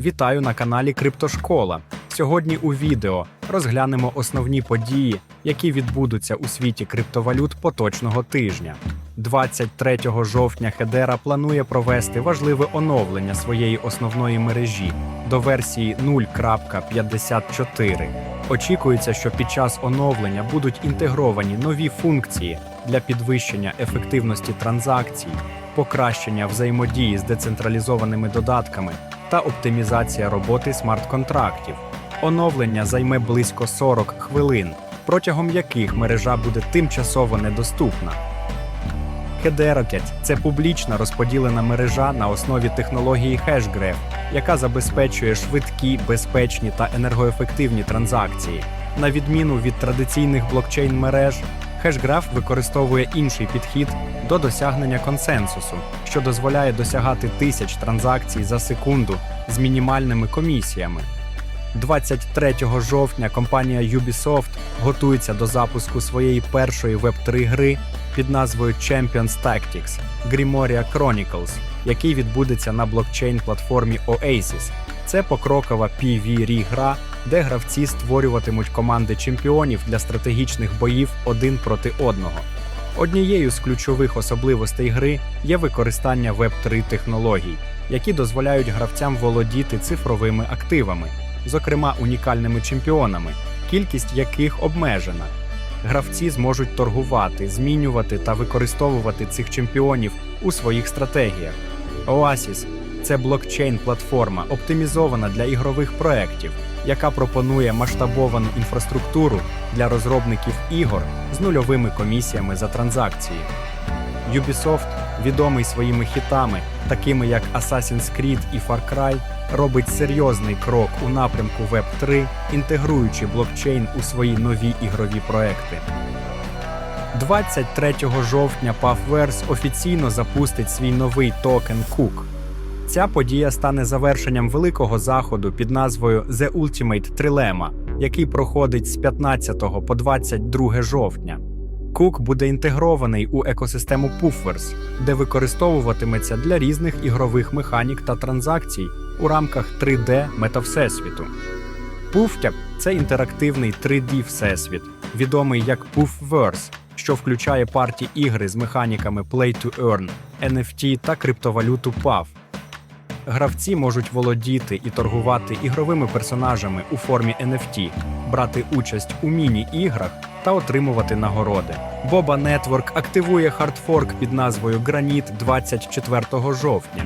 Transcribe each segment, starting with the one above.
Вітаю на каналі Криптошкола. Сьогодні у відео розглянемо основні події, які відбудуться у світі криптовалют поточного тижня. 23 жовтня Хедера планує провести важливе оновлення своєї основної мережі до версії 0.54. Очікується, що під час оновлення будуть інтегровані нові функції для підвищення ефективності транзакцій, покращення взаємодії з децентралізованими додатками та оптимізація роботи смарт-контрактів. Оновлення займе близько 40 хвилин, протягом яких мережа буде тимчасово недоступна. Hedera – це публічна розподілена мережа на основі технології HashGraph, яка забезпечує швидкі, безпечні та енергоефективні транзакції. На відміну від традиційних блокчейн-мереж, HashGraph використовує інший підхід до досягнення консенсусу, що дозволяє досягати тисяч транзакцій за секунду з мінімальними комісіями. 23 жовтня компанія Ubisoft готується до запуску своєї першої Web3 гри під назвою Champions Tactics Grimoria Chronicles, який відбудеться на блокчейн-платформі Oasis. Це покрокова pv гра, де гравці створюватимуть команди чемпіонів для стратегічних боїв один проти одного. Однією з ключових особливостей гри є використання Web3 технологій, які дозволяють гравцям володіти цифровими активами, зокрема унікальними чемпіонами, кількість яких обмежена. Гравці зможуть торгувати, змінювати та використовувати цих чемпіонів у своїх стратегіях. Oasis – це блокчейн-платформа, оптимізована для ігрових проєктів, яка пропонує масштабовану інфраструктуру для розробників ігор з нульовими комісіями за транзакції. Ubisoft, відомий своїми хітами, такими як Assassin's Creed і Far Cry, робить серйозний крок у напрямку Web3, інтегруючи блокчейн у свої нові ігрові проекти. 23 жовтня Puffverse офіційно запустить свій новий токен Cook. Ця подія стане завершенням великого заходу під назвою The Ultimate Trilemma, який проходить з 15 по 22 жовтня. Кук буде інтегрований у екосистему Puffverse, де використовуватиметься для різних ігрових механік та транзакцій у рамках 3D метавсесвіту. Puffтяк – це інтерактивний 3D всесвіт, відомий як Puffverse, що включає парті ігри з механіками Play to Earn, NFT та криптовалюту PAF. Гравці можуть володіти і торгувати ігровими персонажами у формі NFT, брати участь у міні-іграх та отримувати нагороди. Боба Network активує хардфорк під назвою Граніт 24 жовтня.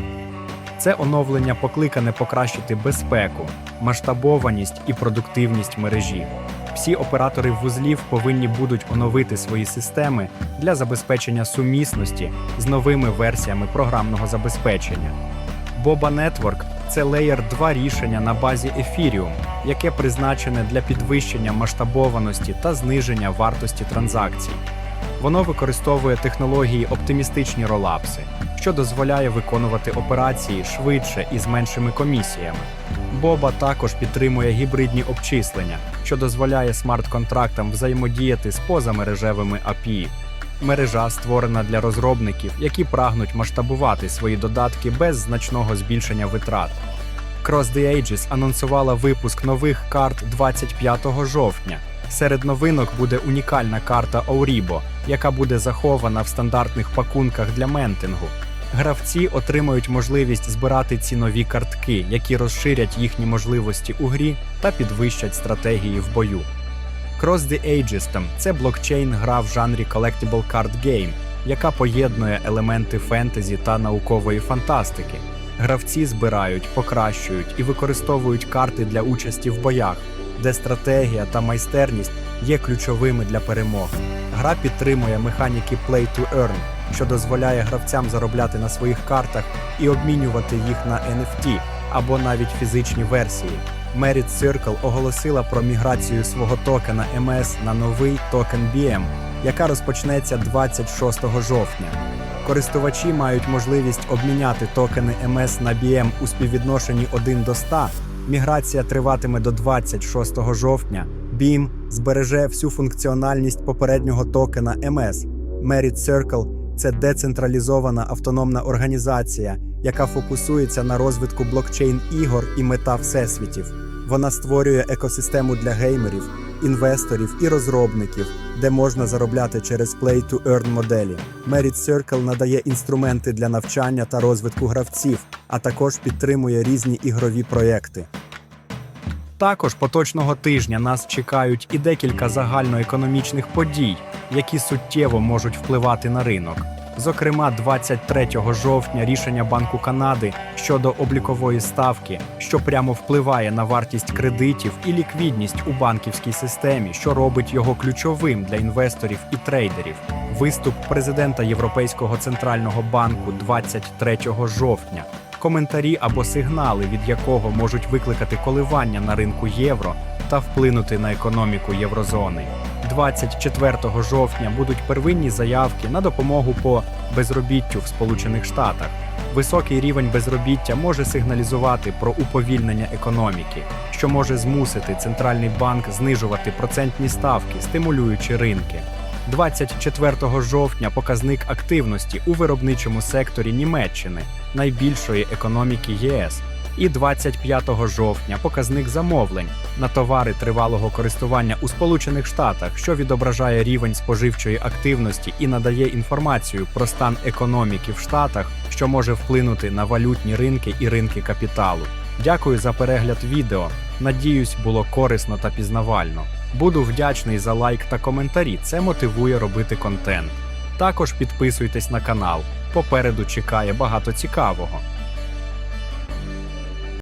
Це оновлення покликане покращити безпеку, масштабованість і продуктивність мережі. Всі оператори вузлів повинні будуть оновити свої системи для забезпечення сумісності з новими версіями програмного забезпечення. Boba Network – це Layer 2 рішення на базі Ethereum, яке призначене для підвищення масштабованості та зниження вартості транзакцій. Воно використовує технології оптимістичні ролапси, що дозволяє виконувати операції швидше і з меншими комісіями. Боба також підтримує гібридні обчислення, що дозволяє смарт-контрактам взаємодіяти з позамережевими API. Мережа створена для розробників, які прагнуть масштабувати свої додатки без значного збільшення витрат. Cross the Ages анонсувала випуск нових карт 25 жовтня. Серед новинок буде унікальна карта Auribo, яка буде захована в стандартних пакунках для ментингу. Гравці отримають можливість збирати ці нові картки, які розширять їхні можливості у грі та підвищать стратегії в бою. Cross the Ages – це блокчейн-гра в жанрі Collectible Card Game, яка поєднує елементи фентезі та наукової фантастики. Гравці збирають, покращують і використовують карти для участі в боях, де стратегія та майстерність є ключовими для перемоги. Гра підтримує механіки Play to Earn, що дозволяє гравцям заробляти на своїх картах і обмінювати їх на NFT або навіть фізичні версії. Merit Circle оголосила про міграцію свого токена MS на новий токен BM, яка розпочнеться 26 жовтня. Користувачі мають можливість обміняти токени MS на BM у співвідношенні 1 до 100. Міграція триватиме до 26 жовтня. BIM збереже всю функціональність попереднього токена MS. Merit Circle – це децентралізована автономна організація, яка фокусується на розвитку блокчейн ігор і мета всесвітів. Вона створює екосистему для геймерів, інвесторів і розробників, де можна заробляти через Play-to-Earn моделі. Merit Circle надає інструменти для навчання та розвитку гравців, а також підтримує різні ігрові проєкти. Також поточного тижня нас чекають і декілька загальноекономічних подій, які суттєво можуть впливати на ринок. Зокрема, 23 жовтня рішення Банку Канади щодо облікової ставки, що прямо впливає на вартість кредитів і ліквідність у банківській системі, що робить його ключовим для інвесторів і трейдерів. Виступ президента Європейського центрального банку 23 жовтня коментарі або сигнали, від якого можуть викликати коливання на ринку євро та вплинути на економіку єврозони. 24 жовтня будуть первинні заявки на допомогу по безробіттю в Сполучених Штатах. Високий рівень безробіття може сигналізувати про уповільнення економіки, що може змусити центральний банк знижувати процентні ставки, стимулюючи ринки. 24 жовтня показник активності у виробничому секторі Німеччини, найбільшої економіки ЄС, і 25 жовтня показник замовлень на товари тривалого користування у Сполучених Штатах, що відображає рівень споживчої активності і надає інформацію про стан економіки в Штатах, що може вплинути на валютні ринки і ринки капіталу. Дякую за перегляд відео. Надіюсь, було корисно та пізнавально. Буду вдячний за лайк та коментарі. Це мотивує робити контент. Також підписуйтесь на канал. Попереду чекає багато цікавого.